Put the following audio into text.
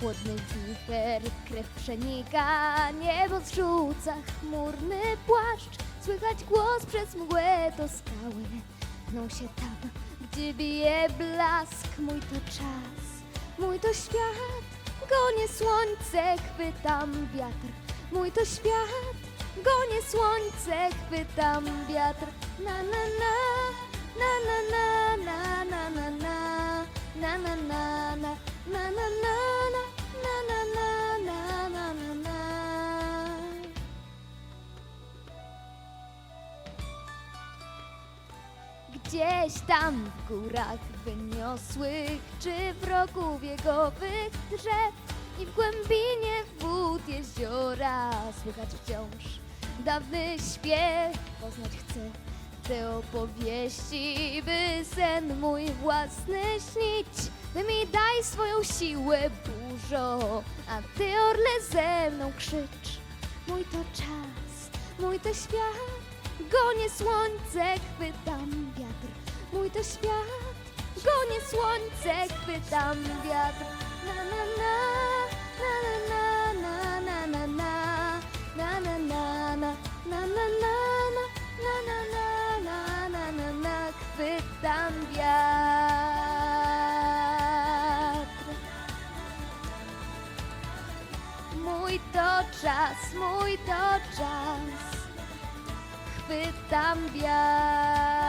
Chłodny wicher, krew przenika, niebo zrzuca chmurny płaszcz. Słychać głos przez mgłę, to skały pną się tam, gdzie bije blask. Mój to czas, mój to świat, gonię słońce, chwytam wiatr. Mój to świat, gonię słońce, chwytam wiatr. Na na, na na na na, na na na na, na na na na, na Gdzieś tam w górach wyniosłych, czy w rogu biegowych drzew i w głębinie wód jeziora słychać wciąż dawny śpiew. Poznać chcę te opowieści, by sen mój własny śnić. Ty mi daj swoją siłę burzo, a ty orle ze mną krzycz. Mój to czas, mój to świat, gonię słońce, chwytam wiatr. Mój to świat, gonię słońce, chwytam wiatr. Na na na, na na na, na na na, na na na na, na na na na, na na na na, na na na, chwytam wiatr. Mój to czas, mój to czas. Chwytam wiatr.